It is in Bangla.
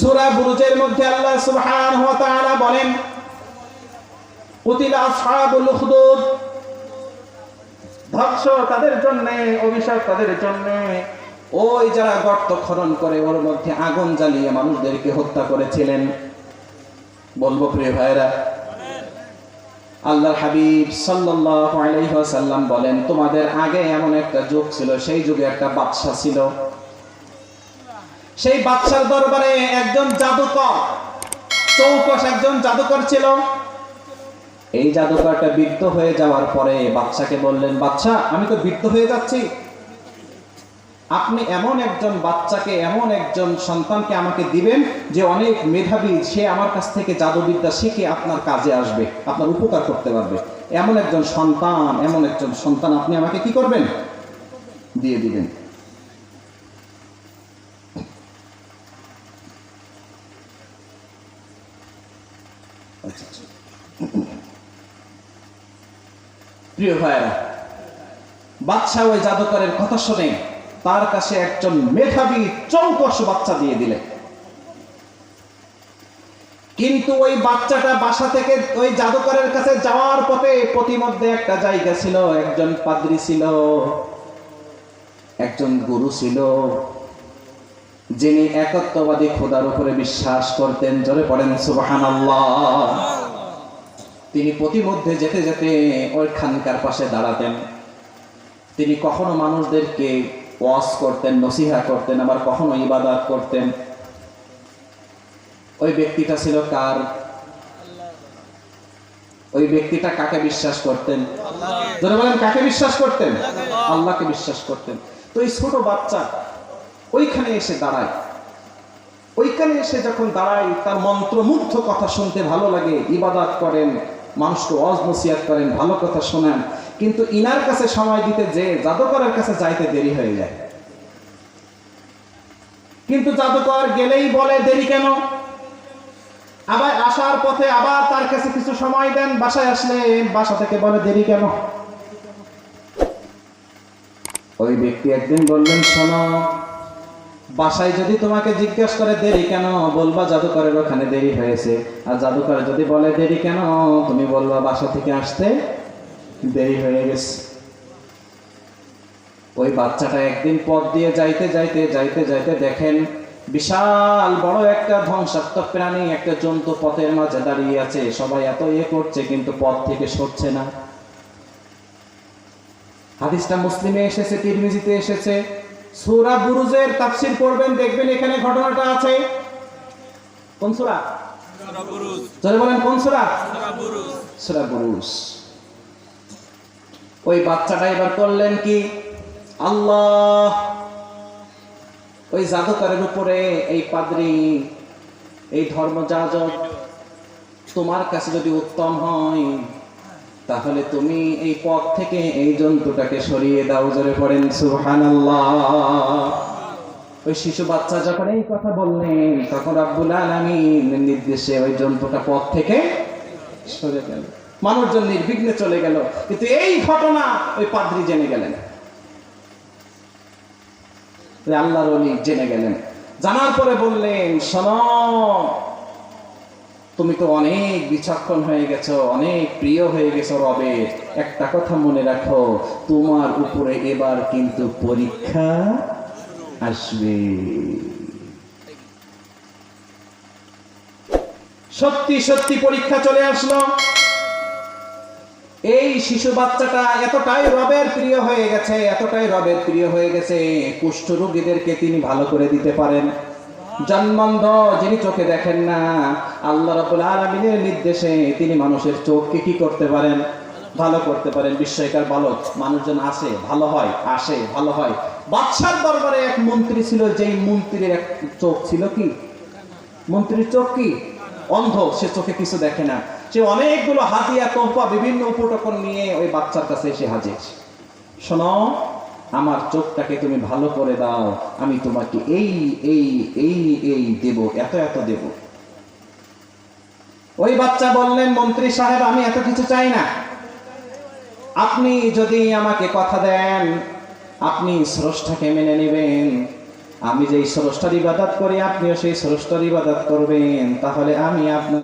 সূরা বুরুজের মধ্যে আল্লাহ সুবহানাহু ওয়া তাআলা বলেন, কুতিলা আসহাবুল উখদুদ। ধ্বংস তাদের জন্য, অভিশাপ তাদের জন্য। ওই যারা গর্ত খনন করে, ওর মধ্যে আগুন জ্বালিয়ে মানুষদেরকে হত্যা করেছিলেন। বলব, প্রিয় ভাইরা আল্লাহর হাবিব সাল্লাল্লাহু আলাইহি ওয়াসাল্লাম বলেন, তোমাদের আগে এমন একটা যুগ ছিল, সেই যুগে একটা বাদশা ছিল। সেই বাদশার দরবারে একজন জাদুকর, চৌকস একজন জাদুকর ছিল। এই জাদুকরটা বৃদ্ধ হয়ে যাওয়ার পরে বাচ্চাকে বললেন বাচ্চা আমি তো বৃদ্ধ হয়ে যাচ্ছি। আপনি এমন একজন বাচ্চাকে এমন একজন সন্তানকে আমাকে দিবেন যে অনেক মেধাবী, সে আমার কাছ থেকে জাদুবিদ্যা শিখে আপনার কাজে আসবে, আপনার উপকার করতে পারবে। এমন একজন সন্তান, এমন একজন সন্তান আপনি আমাকে কি করবেন? দিয়ে দিবেন প্রিয় ভাইরা বাচ্চা ওই জাদুকরের কথা শুনে তার কাছে একজন মেধাবী বাচ্চা দিয়ে কিন্তু ওই বাচ্চাটা বাসা থেকে ওই জাদুকরের কাছে যাওয়ার পথে প্রতিমধ্যে একটা জায়গা ছিল, একজন পাদ্রী ছিল, একজন গুরু ছিল যিনি একত্ববাদী খোদার উপরে বিশ্বাস করতেন জোরে পড়েন সুবহানাল্লাহ। তিনি প্রতিমধ্যে যেতে যেতে ওই খানকার পাশে দাঁড়াতেন। তিনি কখনো মানুষদেরকে ওয়াজ করতেন নসিহা করতেন আবার কখনো ইবাদত করতেন। ওই ব্যক্তিটা ছিল কার? ওই ব্যক্তিটা কাকে বিশ্বাস করতেন? ধরে বলেন কাকে বিশ্বাস করতেন? আল্লাহকে বিশ্বাস করতেন। তো এই ছোট বাচ্চা ওইখানে এসে দাঁড়ায়। ওইখানে এসে যখন দাঁড়ায়, তার মন্ত্রমুগ্ধ কথা শুনতে ভালো লাগে। ইবাদত করেন, মানুষকে ওয়াজ নসিয়াত করেন, ভালো কথা শোনেন। কিন্তু ইনার কাছে সময় দিতে যে জাদুকরের কাছে যাইতে দেরি হয়ে যায়। কিন্তু জাদুকর গেলেই বলে, দেরি কেন? আবার আসার পথে আবার তার কাছে কিছু সময় দেন, বাসায় আসলে বাসা থেকে বলে, দেরি কেন? ওই ব্যক্তি একদিন বললেন, শোনো বাসায় যদি তোমাকে জিজ্ঞাসা করে, দেরি কেন? বলবা জাদুকরের ওখানে দেরি হয়েছে। আর জাদুকর যদি বলে, দেরি কেন? তুমি বলবা বাসা থেকে আসতে দেরি হয়ে গেছে। ওই বাচ্চাটা একদিন পথ দিয়ে যাইতে যাইতে যাইতে যাইতে দেখেন বিশাল বড় একটা ধ্বংসাত্মক প্রাণী, একটা জন্তু পথের মাঝে দাঁড়িয়ে আছে। সবাই এত ইয়ে করছে, কিন্তু পথ থেকে সরছে না। হাদিসটা মুসলিমে এসেছে, তিরমিজিতে এসেছে। সূরা বুরুজের তাফসীর পড়বেন দেখবেন এখানে ঘটনাটা আছে। কোন সূরা? চলে বলেন কোন সূরা? সূরা বুরুজ। ওই বাচ্চাটা এবার করলেন কি? আল্লাহ! ওই জাদুকরের উপরে এই পাদ্রী এই ধর্মযাজক তোমার কাছে যদি উত্তম হয় তাহলে তুমি এই পথ থেকে এই জন্তুটাকে সরিয়ে দাও, জোরে পড়েন, সুবহানাল্লাহ। ওই শিশু বাচ্চা যখন এই কথা বললেন, তখন আব্বুল আলামিনের নির্দেশে ওই জন্তুটা পথ থেকে সরে গেল। মানুষজন নির্বিঘ্নে চলে গেল, কিন্তু এই ঘটনা ওই পাদ্রী জেনে গেলেন। আল্লাহর জেনে গেলেন। জানার পরে বললেন, শোনো তুমি তো অনেক বিচক্ষণ হয়ে গেছো, অনেক প্রিয় হয়ে গেছো রবে একটা কথা মনে রাখো, তোমার উপরে এবার কিন্তু পরীক্ষা আসবে। সত্যি সত্যি পরীক্ষা চলে আসলো। এই শিশু বাচ্চাটা এতটাই রবের প্রিয় হয়ে গেছে, এতটাই রবের প্রিয় হয়ে গেছে কুষ্ঠ রোগীদেরকে তিনি ভালো করে দিতে পারেন। জন্মন্ধ যিনি চোখে দেখেন না, আল্লাহ রাব্বুল আলামিনের নির্দেশে তিনি মানুষের চোখকে কি করতে পারেন? ভালো করতে পারেন। বিস্ময়কার বালক, মানুষজন আসে, ভালো হয়, আসে, ভালো হয়। বাদশার দরবারে এক মন্ত্রী ছিল, যেই মন্ত্রীর এক চোখ ছিল কি? মন্ত্রীর চোখ কি? অন্ধ, সে চোখে কিছু দেখে না। সে অনেকগুলো হাতিয়া, তোহফা, বিভিন্ন উপটকন নিয়ে ওই বাচ্চার কাছে এসে হাজির। শোনো আমার চোখটাকে তুমি ভালো করে দাও, আমি তোমাকে এই এই এই এই দেব, এত এত দেব। ওই বাচ্চা বললেন, মন্ত্রী সাহেব, আমি এত কিছু চাই না। আপনি যদি আমাকে কথা দেন, আপনি স্রষ্টাকে মেনে নেবেন। আমি যেই স্রষ্টার ইবাদত করি, আপনিও সেই স্রষ্টার ইবাদত করবেন। তাহলে আমি আপনার